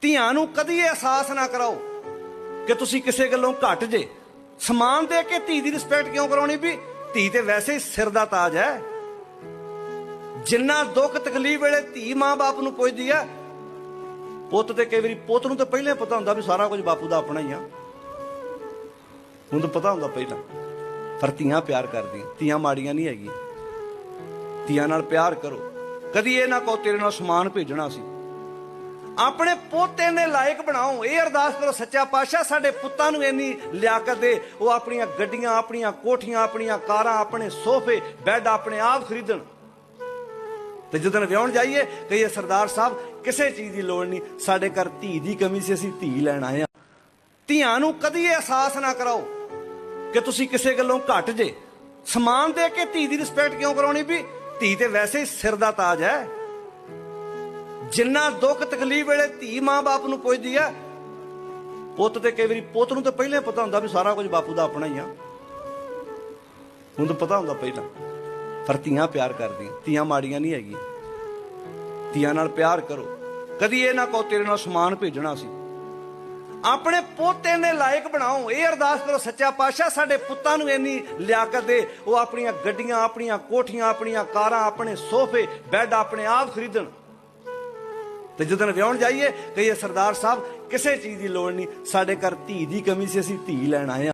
ਧੀਆਂ ਨੂੰ ਕਦੀ ਅਹਿਸਾਸ ਨਾ ਕਰਾਓ ਕਿ ਤੁਸੀਂ ਕਿਸੇ ਗੱਲੋਂ ਘੱਟ ਜੇ। ਸਮਾਨ ਦੇ ਕੇ ਧੀ ਦੀ ਰਿਸਪੈਕਟ ਕਿਉਂ ਕਰਾਉਣੀ? ਵੀ ਧੀ ਤੇ ਵੈਸੇ ਹੀ ਸਿਰ ਦਾ ਤਾਜ ਹੈ। ਜਿੰਨਾ ਦੁੱਖ ਤਕਲੀਫ ਵੇਲੇ ਧੀ ਮਾਂ-ਬਾਪ ਨੂੰ ਪੁੱਛਦੀ ਆ ਪੁੱਤ ਤੇ ਕਈ ਵਾਰੀ ਪੁੱਤ ਨੂੰ ਤਾਂ ਪਹਿਲਾਂ ਪਤਾ ਹੁੰਦਾ ਵੀ ਸਾਰਾ ਕੁਝ ਬਾਪੂ ਦਾ ਆਪਣਾ ਹੀ ਆ। ਹੁਣ ਤਾਂ ਪਤਾ ਹੁੰਦਾ ਪਹਿਲਾਂ। ਪਰ ਧੀਆਂ ਪਿਆਰ ਕਰਦੀਆਂ, ਧੀਆਂ ਮਾੜੀਆਂ ਨਹੀਂ ਹੈਗੀਆਂ। ਧੀਆਂ ਨਾਲ ਪਿਆਰ ਕਰੋ। ਕਦੀ ਇਹ ਨਾ ਕਹੋ ਤੇਰੇ ਨਾਲ ਸਮਾਨ ਭੇਜਣਾ ਸੀ। ਆਪਣੇ ਪੋਤੇ ਨੇ ਲਾਇਕ ਬਣਾਓ। ਇਹ ਅਰਦਾਸ ਕਰੋ, ਸੱਚਾ ਪਾਤਸ਼ਾਹ, ਸਾਡੇ ਪੁੱਤਾਂ ਨੂੰ ਇੰਨੀ ਲਿਆਕਤ ਦੇ। ਉਹ ਆਪਣੀਆਂ ਗੱਡੀਆਂ, ਆਪਣੀਆਂ ਕੋਠੀਆਂ, ਆਪਣੀਆਂ ਕਾਰਾਂ, ਆਪਣੇ ਸੋਫੇ, ਬੈੱਡ ਆਪਣੇ ਆਪ ਖਰੀਦਣ। ਤੇ ਜਦੋਂ ਵਿਆਹਣ ਜਾਈਏ, ਕਹੀਏ, ਸਰਦਾਰ ਸਾਹਿਬ, ਕਿਸੇ ਚੀਜ਼ ਦੀ ਲੋੜ ਨਹੀਂ। ਸਾਡੇ ਘਰ ਧੀ ਦੀ ਕਮੀ ਸੀ, ਅਸੀਂ ਧੀ ਲੈਣ ਆਏ ਆ ਧੀਆਂ ਨੂੰ ਕਦੀ ਅਹਿਸਾਸ ਨਾ ਕਰਾਓ ਕਿ ਤੁਸੀਂ ਕਿਸੇ ਗੱਲੋਂ ਘੱਟ ਜੇ। ਸਮਾਨ ਦੇ ਕੇ ਧੀ ਦੀ ਰਿਸਪੈਕਟ ਕਿਉਂ ਕਰਾਉਣੀ ਵੀ? ਧੀ ਤੇ ਵੈਸੇ ਹੀ ਸਿਰ ਦਾ ਤਾਜ ਹੈ। ਜਿੰਨਾ ਦੁੱਖ ਤਕਲੀਫ ਵੇਲੇ ਧੀ ਮਾਂ-ਬਾਪ ਨੂੰ ਪੁੱਛਦੀ ਆ, ਪੁੱਤ ਤੇ ਕਈ ਵਾਰੀ ਪੁੱਤ ਨੂੰ ਤਾਂ ਪਹਿਲਾਂ ਪਤਾ ਹੁੰਦਾ ਵੀ ਸਾਰਾ ਕੁਝ ਬਾਪੂ ਦਾ ਆਪਣਾ ਹੀ ਆ। ਹੁਣ ਤਾਂ ਪਤਾ ਹੁੰਦਾ ਪਹਿਲਾਂ। ਪਰ ਧੀਆਂ ਪਿਆਰ ਕਰਦੀਆਂ, ਧੀਆਂ ਮਾੜੀਆਂ ਨਹੀਂ ਹੈਗੀਆਂ। ਧੀਆਂ ਨਾਲ ਪਿਆਰ ਕਰੋ। ਕਦੀ ਇਹ ਨਾ ਕਹੋ ਤੇਰੇ ਨਾਲ ਸਮਾਨ ਭੇਜਣਾ ਸੀ। ਆਪਣੇ ਪੋਤੇ ਨੇ ਲਾਇਕ ਬਣਾਓ। ਇਹ ਅਰਦਾਸ ਕਰੋ, ਸੱਚਾ ਪਾਤਸ਼ਾਹ ਸਾਡੇ ਪੁੱਤਾਂ ਨੂੰ ਇੰਨੀ ਲਿਆਕਤ ਦੇ। ਉਹ ਆਪਣੀਆਂ ਗੱਡੀਆਂ, ਆਪਣੀਆਂ ਕੋਠੀਆਂ, ਆਪਣੀਆਂ ਕਾਰਾਂ, ਆਪਣੇ ਸੋਫੇ, ਬੈੱਡ ਆਪਣੇ ਆਪ ਖਰੀਦਣ। ਤੇ ਜਦੋਂ ਵਿਆਹਣ ਜਾਈਏ, ਕਹੀਏ ਸਰਦਾਰ ਸਾਹਿਬ, ਕਿਸੇ ਚੀਜ਼ ਦੀ ਲੋੜ ਨਹੀਂ, ਸਾਡੇ ਘਰ ਧੀ ਦੀ ਕਮੀ ਸੀ, ਅਸੀਂ ਧੀ ਲੈਣ ਆਏ ਆ